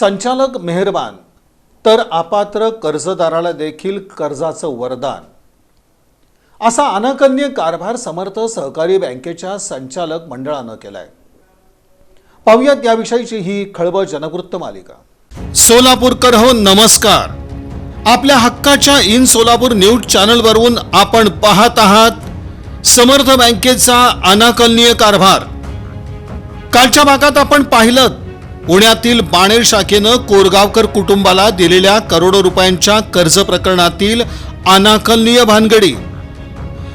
संचालक मेहरबान तर अपात्र कर्जदाराला देखील कर्जाचं वरदान. असा अनाकन्य कारभार समर्थ सहकारी बँकेच्या संचालक मंडळानं केलाय. पाहुयात याविषयीची ही खळबळ जनवृत्त मालिका. सोलापूरकर हो नमस्कार. आपल्या हक्काच्या इन सोलापूर न्यूज चॅनलवरून आपण पाहत आहात समर्थ बँकेचा अनाकलनीय कारभार. कालच्या भागात आपण पाहिलं पुण्यातील बाणेर शाखेनं कोरगावकर कुटुंबाला दिलेल्या करोडो रुपयांच्या कर्ज प्रकरणातील अनाकलनीय भानगडी.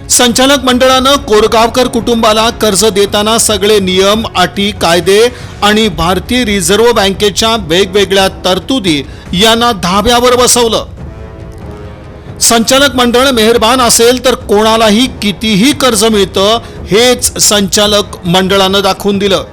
संचालक मंडळानं कोरगावकर कुटुंबाला कर्ज देताना सगळे नियम अटी कायदे आणि भारतीय रिझर्व्ह बँकेच्या वेगवेगळ्या तरतुदी यांना धाब्यावर बसवलं. संचालक मंडळ मेहरबान असेल तर कोणालाही कितीही कर्ज मिळतं हेच संचालक मंडळानं दाखवून दिलं.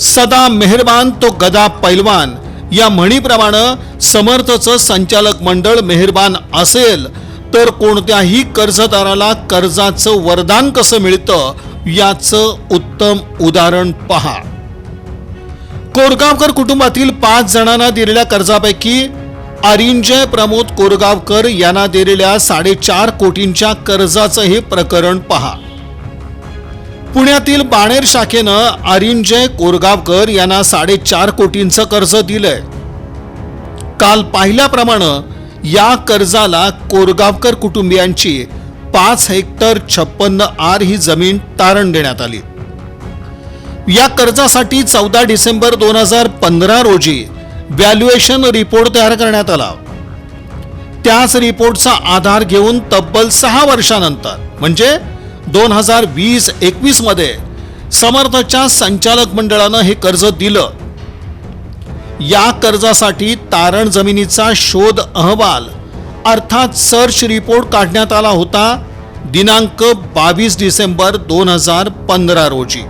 सदा मेहरबान तो गदा पैलवान. या म्हणीप्रमाणे समर्थचं संचालक मंडळ मेहरबान असेल तर कोणत्याही कर्जदाराला कर्जाचं वरदान कसं मिळतं याचं उत्तम उदाहरण पहा. कोरगावकर कुटुंबातील पाच जणांना दिलेल्या कर्जापैकी अरिंजय प्रमोद कोरगावकर यांना दिलेल्या साडेचार कोटींच्या कर्जाचं हे प्रकरण पहा. पुण्यातील बाणेर शाखेनं अरिंजय कोरगावकर यांना साडेचार कोटींचं कर्ज दिलंय. काल पाहिल्याप्रमाणे या कर्जाला कोरगावकर कुटुंबियांची पाच हेक्टर छप्पन्न आर ही जमीन तारण देण्यात आली. या कर्जासाठी चौदा डिसेंबर दोन हजार पंधरा रोजी व्हॅल्युएशन रिपोर्ट तयार करण्यात आला. त्याच रिपोर्टचा आधार घेऊन तब्बल सहा वर्षानंतर म्हणजे दोन हजार वीस एकवीसमध्ये समर्थच्या संचालक मंडळानं हे कर्ज दिलं. या कर्जासाठी तारण जमिनीचा शोध अहवाल अर्थात सर्च रिपोर्ट काढण्यात आला होता दिनांक बावीस डिसेंबर दोन हजार पंधरा रोजी.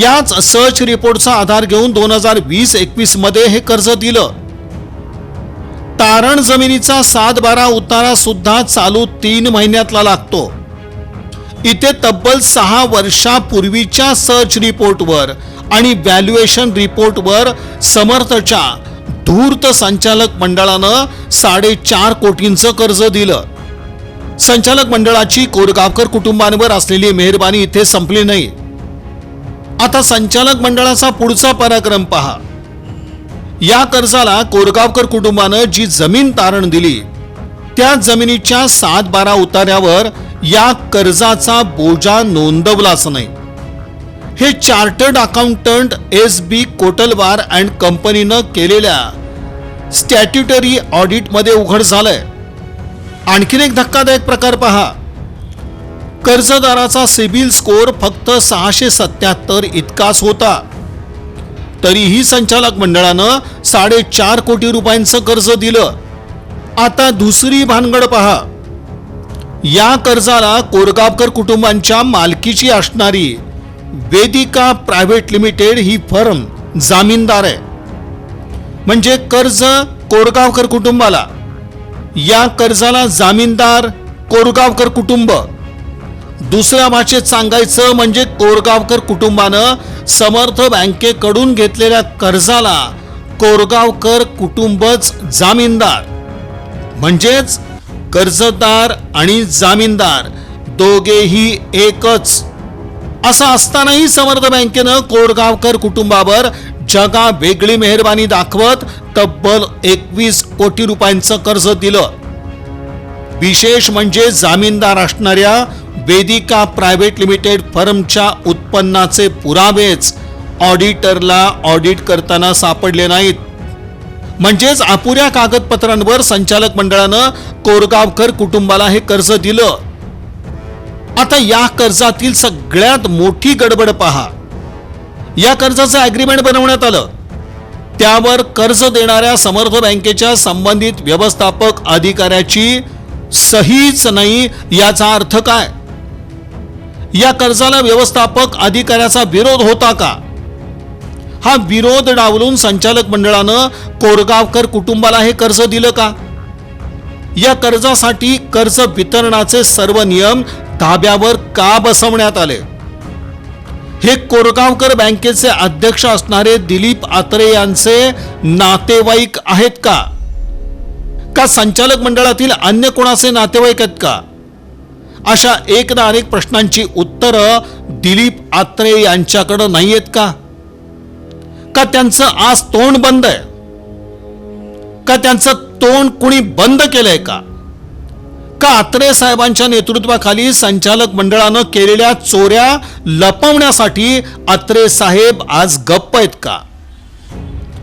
याच सर्च रिपोर्टचा आधार घेऊन दोन हजार वीस एकवीसमध्ये हे कर्ज दिलं. तारण जमिनीचा सात बारा उतारा सुद्धा चालू तीन महिन्यातला लागतो. इथे तब्बल सहा वर्षापूर्वीच्या सर्च रिपोर्टवर आणि व्हॅल्युएशन रिपोर्टवर समर्थच्या धूर्त संचालक मंडळानं साडेचार कोटींचं कर्ज दिलं. संचालक मंडळाची कोरगावकर कुटुंबांवर असलेली मेहरबानी इथे संपली नाही. आता संचालक मंडळाचा पुढचा पराक्रम पहा. या कर्जाला कोरगावकर कुटुंबानं जी जमीन तारण दिली त्या जमिनीच्या सात बारा उतार्यावर या कर्जाचा बोजा नोंदवलाच नाही. हे chartered accountant S B Kotalwar and कंपनीनं केलेल्या स्टॅट्युटरी ऑडिटमध्ये उघड झालंय. आणखीन एक धक्कादायक प्रकार पहा. कर्जदाराचा सिबिल स्कोअर फक्त सहाशे सत्याहत्तर इतकाच होता. तरीही संचालक मंडळानं साडेचार कोटी रुपयांचं कर्ज दिलं. आता दुसरी भानगड पहा. या कर्जाला कोरगावकर कुटुंबांच्या मालकीची असणारी वेदिका प्रायव्हेट लिमिटेड ही फर्म जामीनदार आहे. म्हणजे कर्ज कोरगावकर कुटुंबाला या कर्जाला जामीनदार कोरगावकर कुटुंब. दुसऱ्या भाषेत सांगायचं म्हणजे कोरगावकर कुटुंबानं समर्थ बँकेकडून घेतलेल्या कर्जाला कोरगावकर कुटुंबच जामीनदार. म्हणजेच कर्जदार आणि जामीनदार दोघेही एकच. असं असतानाही समर्थ बँकेनं कोरगावकर कुटुंबावर जगा वेगळी मेहरबानी दाखवत तब्बल एकवीस कोटी रुपयांचं कर्ज दिलं. विशेष म्हणजे जामीनदार असणाऱ्या वेदिका प्रायव्हेट लिमिटेड फर्मच्या उत्पन्नाचे पुरावेच ऑडिटरला ऑडिट करताना सापडले नाहीत. म्हणजेच अपुऱ्या कागदपत्रांवर संचालक मंडळानं कोरगावकर कुटुंबाला हे कर्ज दिलं. आता या कर्जातील सगळ्यात मोठी गडबड पहा. या कर्जाचं अग्रीमेंट बनवण्यात आलं. त्यावर कर्ज देणाऱ्या समर्थ बँकेच्या संबंधित व्यवस्थापक अधिकाऱ्याची सहीच नाही याचा अर्थ काय? या कर्जाला व्यवस्थापक अधिकाऱ्याचा विरोध होता का? हा विरोध डावलून संचालक मंडळानं कोरगावकर कुटुंबाला हे कर्ज दिलं का? या कर्जासाठी कर्ज वितरणाचे सर्व नियम धाब्यावर का बसवण्यात आले? हे कोरगावकर बँकेचे अध्यक्ष असणारे दिलीप आत्रे यांचे नातेवाईक आहेत का? का संचालक मंडळातील अन्य कोणाचे नातेवाईक आहेत का? अशा एक ना अनेक प्रश्नांची उत्तरं दिलीप आत्रे यांच्याकडं नाही आहेत का? का त्यांचं आज तोंड बंद आहे? का त्यांचं तोंड कुणी बंद केलंय का? का आत्रे साहेबांच्या नेतृत्वाखाली संचालक मंडळानं केलेल्या चोऱ्या लपवण्यासाठी आत्रे साहेब आज गप्प आहेत का?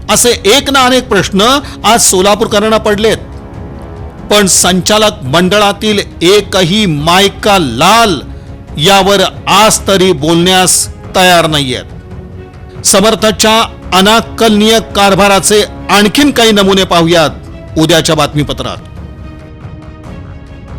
असे एक ना अनेक प्रश्न आज सोलापूरकरांना पडलेत. पण संचालक मंडळातील एकही मायका लाल यावर आज तरी बोलण्यास तयार नाहीयेत. समर्थाच्या अनाकलनीय कारभाराचे आणखीन काही नमुने पाहूयात. उद्याच्या बातमीपत्रात.